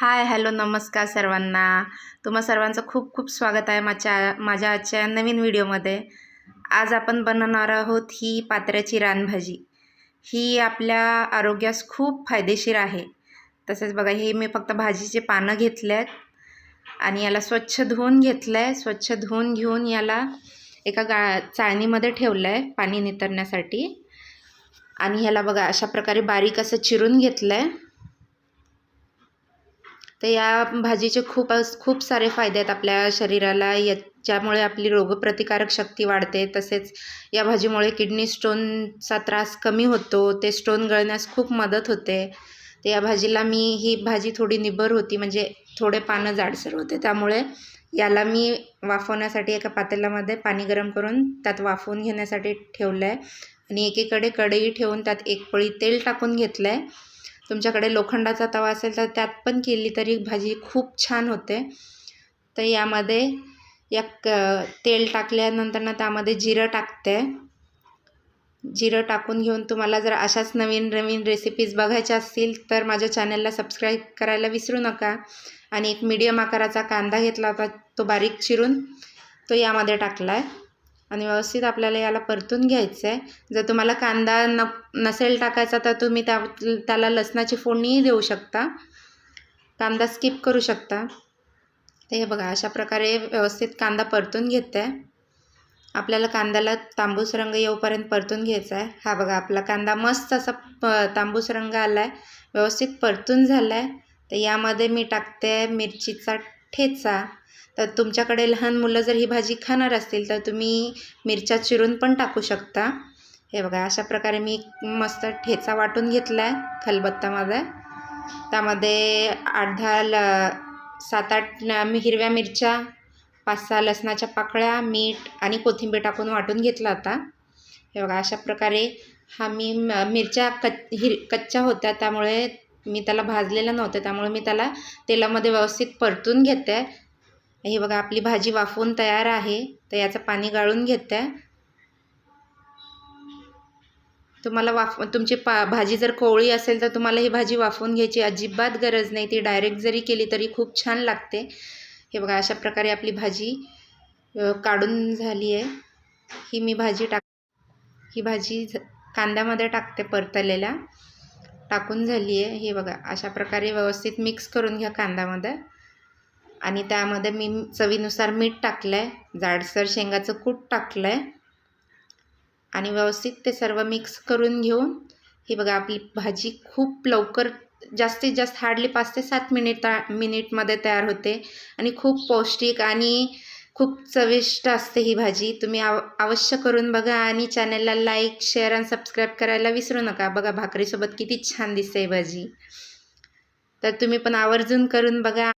Hi hello नमस्कार सर्वांना. तुम्हा सर्वांचं खूप खूप स्वागत आहे माझ्या माझ्या आजच्या नवीन व्हिडिओमध्ये. आज आपण बनवणार आहोत ही पात्र्याची रानभाजी. ही आपल्या आरोग्यास खूप फायदेशीर आहे. तसेच बघा हे मी फक्त भाजीचे पानं घेतले आहेत आणि याला स्वच्छ धुवून घेतलं आहे स्वच्छ धुवून घेऊन याला एका गा चाळणीमध्ये ठेवलं आहे पाणी नितरण्यासाठी. आणि ह्याला बघा अशा प्रकारे बारीक असं चिरून घेतलं आहे तर या भाजीचे खूप खूप सारे फायदे आहेत आपल्या शरीराला. याच्यामुळे आपली रोगप्रतिकारक शक्ती वाढते. तसेच या भाजीमुळे किडनी स्टोनचा त्रास कमी होतो. ते स्टोन गळण्यास खूप मदत होते. तर या भाजीला मी ही भाजी थोडी निबर होती. म्हणजे थोडे पानं जाडसर होते. त्यामुळे याला मी वाफवण्यासाठी एका पातेल्यामध्ये पाणी गरम करून त्यात वाफवून घेण्यासाठी ठेवलं आहे आणि एकीकडे कढई ठेवून त्यात एक पळी तेल टाकून घेतलं आहे तुमच्याकडे लोखंडाचा तवा असेल तर त्यात पण केली तरी भाजी खूप छान होते. तर यामध्ये या क तेल टाकल्यानंतर ना त्यामध्ये जिरं टाकते. जिरं टाकून घेऊन तुम्हाला जर अशाच नवीन नवीन रेसिपीज बघायच्या असतील तर माझ्या चॅनलला सबस्क्राईब करायला विसरू नका. आणि एक मीडियम आकाराचा कांदा घेतला होता तो बारीक चिरून तो यामध्ये टाकला आहे आणि व्यवस्थित आपल्याला याला परतून घ्यायचं आहे जर तुम्हाला कांदा न नसेल टाकायचा तर तुम्ही त्या त्याला लसणाची फोडणीही देऊ शकता. कांदा स्किप करू शकता. तर हे बघा अशा प्रकारे व्यवस्थित कांदा परतून घेते आहे आपल्याला कांद्याला तांबूस रंग येऊपर्यंत परतून घ्यायचा आहे हा बघा आपला कांदा मस्त असा प तांबूस रंग आला आहे व्यवस्थित परतून झाला आहे तर यामध्ये मी टाकते मिरचीचा ठेचा. तर तुमच्याकडे लहान मुलं जर ही भाजी खाणार असतील तर तुम्ही मिरच्या चिरून पण टाकू शकता. हे बघा अशा प्रकारे मी मस्त ठेचा वाटून घेतला आहे खलबत्तामध्ये त्यामध्ये आठ दहा ल सात आठ हिरव्या मिरच्या पाच सहा लसणाच्या पाकळ्या मीठ आणि कोथिंबीर टाकून वाटून घेतला होता हे बघा अशा प्रकारे हा मी मिरच्या कच हिर कच्च्या होत्या त्यामुळे मी त्याला भाजलेलं नव्हतं त्यामुळे मी त्याला तेलामध्ये व्यवस्थित परतून घेते हे बघा आपली भाजी वाफवून तयार आहे तर याचं पाणी गाळून घेते तुम्हाला वाफ तुमची पा भाजी जर कोवळी असेल तर तुम्हाला ही भाजी वाफवून घ्यायची अजिबात गरज नाही. ती डायरेक्ट जरी केली तरी खूप छान लागते. हे बघा अशा प्रकारे आपली भाजी काढून झाली आहे. ही मी भाजी टाक ही भाजी कांद्यामध्ये टाकते परतलेल्या. टाकून झाली आहे हे बघा अशा प्रकारे व्यवस्थित मिक्स करून घ्या कांद्यामध्ये आणि त्यामध्ये मी चवीनुसार मीठ टाकलं आहे जाडसर शेंगाचं कूट टाकलं आहे आणि व्यवस्थित ते सर्व मिक्स करून घेऊन ही बघा आपली भाजी खूप लवकर जास्तीत जास्त हार्डली पाच ते सात मिनिट मिनिटमध्ये तयार होते. आणि खूप पौष्टिक आणि खूप चविष्ट असते ही भाजी. तुम्ही आव अवश्य करून बघा आणि चॅनलला लाईक शेअर आणि सबस्क्राईब करायला विसरू नका. बघा भाकरीसोबत किती छान दिसते ही भाजी. तर तुम्ही पण आवर्जून करून बघा.